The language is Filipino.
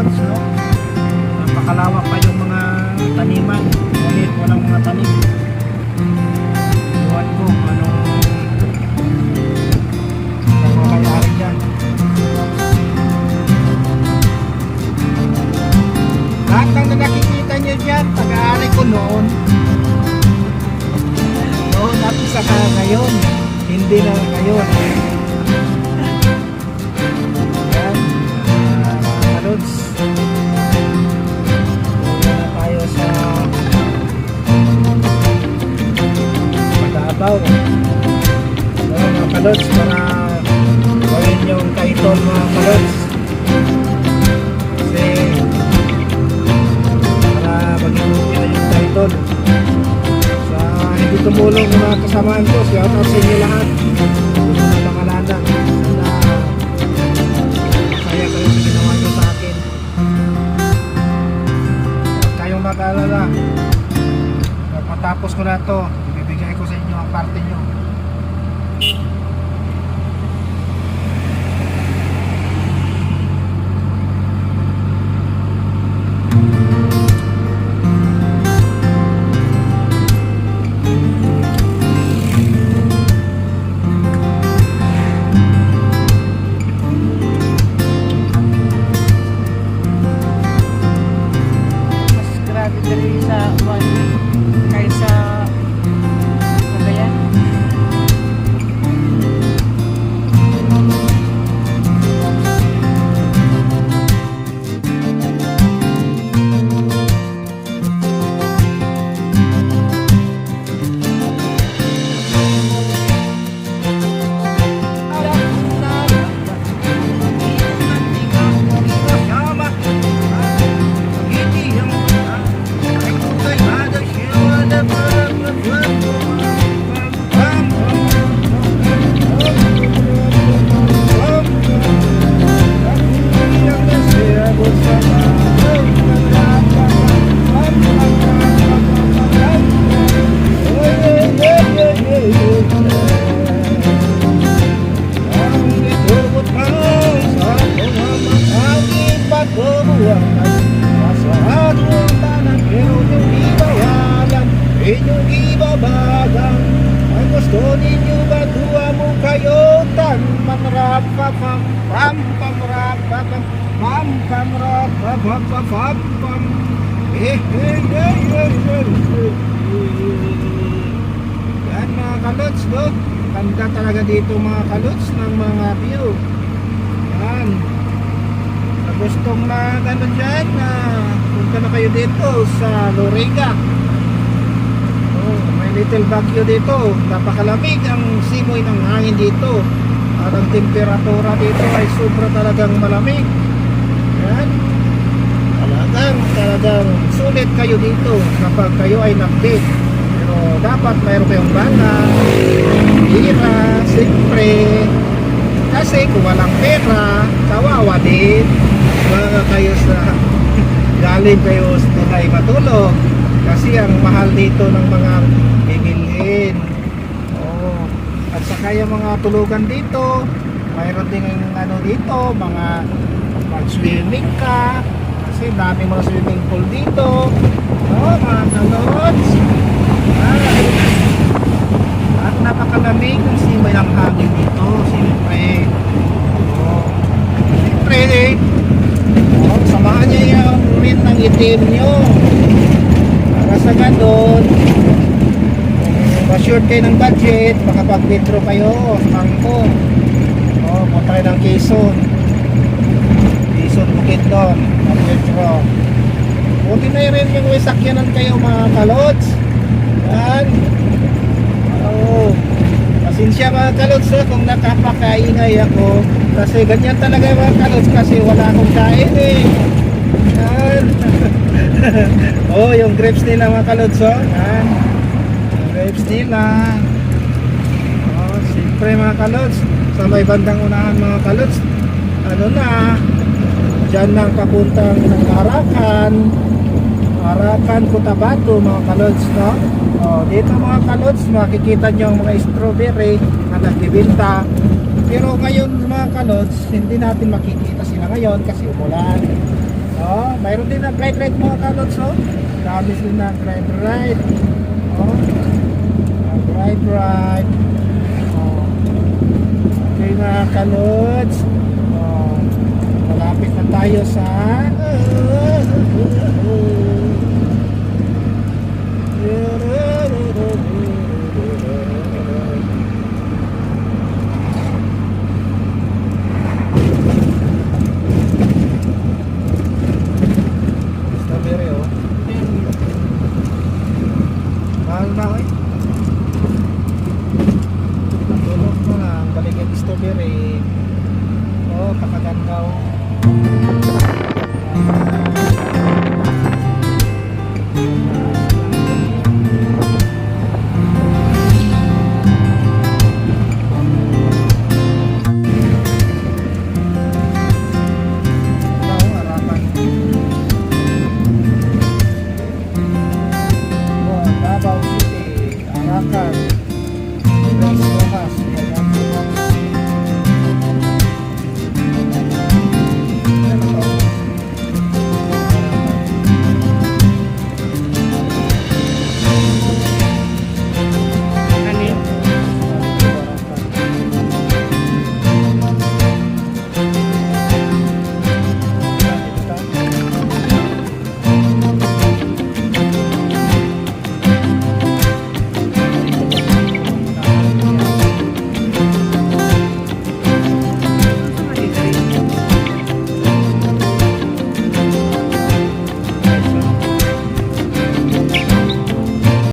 kalods, no? Napakalawak pa yung mga taniman. Ngunit walang mga tanim. Iwan ko anong nangyayari dyan. Lahat ng na nakikita nyo dyan, pag-aari ko noon. Noon at saka ngayon. Hindi na ngayon. Pag-aabaw. So, mga kalods, para gawin yung title mga kalods. Kasi para maging na yung title. Sa hindi tumulong ng mga kasamaan ko, shout out sa inyo lahat. Mga pangalanan. Sana masaya kayo sa ginawa nyo sa akin. Huwag kayong mag-alala. Ko na to, Parteño. Pam pam rapapam Pam pam pam Eh eh eh eh eh eh Yan mga kalots no Ganda talaga dito mga kalots ng mga view Yan Sa gustong mag ano dyan na punta na kayo dito sa Loriga Oh, may little bagyo dito. Napakalamig ang simoy ng hangin dito. At ang temperatura dito ay sobra talagang malamig. Yan. Talagang, talagang sulit kayo dito kapag kayo ay nag-date. Pero dapat mayroon kayong bala, pira, siyempre. Kasi kung walang pera, kawawa din. Mga kayo sa galing kayo sa tulay matulog. Kasi ang mahal dito ng mga bibilhin. Oo. At saka yung mga tulugan dito, mayroon din ano dito, mga mag-swimming ka. Kasi dami mga swimming pool dito. Oo, mga kalods. Ah, at napakalamig ng simoy ng hangin dito, siyempre. Oo. Siyempre, eh, oh, samahan niyo yung rate ng itim nyo. Para sa ganun, ma-sure kayo ng budget, makapag-metro kayo, bangko. Oh, punta kayo ng Quezon. Quezon Bukid doon, mag-metro. Buti na rin yung may sakyanan kayo mga kalods. Yan. Oo. Pasensya mga kalods ha, kung nakapakaingay ako. Kasi ganyan talaga mga kalods kasi wala akong kain eh. Yan. oh, yung grapes nila mga kalods oh. Yan. Yung grapes nila. Oh, siyempre mga kalods. Sa may bandang unahan mga kalods. Ano na. Diyan lang papuntang ng Arakan. Arakan, Cotabato mga kalods no. Oh, dito mga kalods, makikita nyo ang mga strawberry na nagbibinta. Pero ngayon mga kalods, hindi natin makikita sila ngayon kasi umulan. Oh, mayroon din na bright light mga kalods, oh. Dami sila na bright. Oh. Ah, bright. Oh. Okay mga kalods. Tayo sa